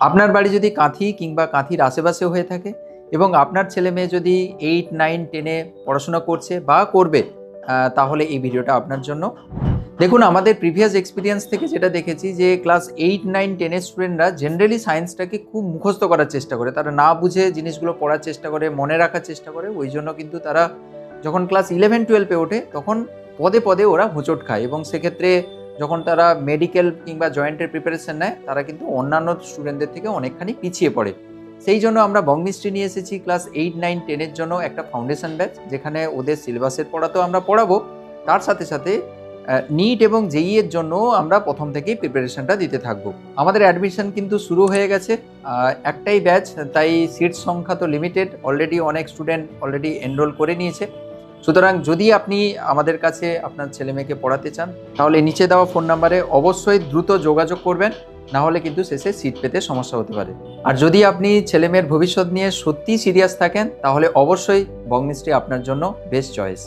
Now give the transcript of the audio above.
আপনার বাড়ি যদি কাঁথি কিংবা কাঁথির আশেপাশে হয়ে থাকে এবং আপনার ছেলে মেয়ে যদি এইট নাইন টেনে পড়াশোনা করছে বা করবে তাহলে এই ভিডিওটা আপনার জন্য। দেখুন, আমাদের প্রিভিয়াস এক্সপিরিয়েন্স থেকে যেটা দেখেছি যে ক্লাস এইট নাইন টেনের স্টুডেন্টরা জেনারেলি সায়েন্সটাকে খুব মুখস্থ করার চেষ্টা করে। তারা না বুঝে জিনিসগুলো পড়ার চেষ্টা করে, মনে রাখার চেষ্টা করে, ওই জন্য কিন্তু তারা যখন ক্লাস ইলেভেন টুয়েলভে ওঠে, তখন পদে পদে ওরা হোঁচট খায় এবং সেক্ষেত্রে যখন তারা মেডিকেল কিংবা জয়েন্টের প্রিপারেশন নেয়, তারা কিন্তু অন্যান্য স্টুডেন্টদের থেকে অনেকখানি পিছিয়ে পড়ে। সেই জন্য আমরা বংমিস্ট্রি নিয়ে এসেছি ক্লাস এইট নাইন টেনের জন্য একটা ফাউন্ডেশন ব্যাচ যেখানে ওদের সিলেবাসের পড়া তো আমরা পড়াবো। তার সাথে সাথে নিট এবং জেই এর জন্য আমরা প্রথম থেকেই প্রিপারেশনটা দিতে থাকব। আমাদের অ্যাডমিশন কিন্তু শুরু হয়ে গেছে একটাই ব্যাচ তাই সিট সংখ্যা তো লিমিটেড অলরেডি অনেক স্টুডেন্ট অলরেডি এনরোল করে নিয়েছে। সুতরাং যদি আপনি আমাদের কাছে আপনার ছেলে মেয়েকে পড়াতে চান, তাহলে নিচে দেওয়া ফোন নাম্বারে অবশ্যই দ্রুত যোগাযোগ করবেন, না হলে কিন্তু শেষে সিট পেতে সমস্যা হতে পারে। আর যদি আপনি ছেলে মেয়ের ভবিষ্যৎ নিয়ে সত্যি সিরিয়াস থাকেন, তাহলে অবশ্যই বংমিস্ট্রি আপনার জন্য বেস্ট চয়েস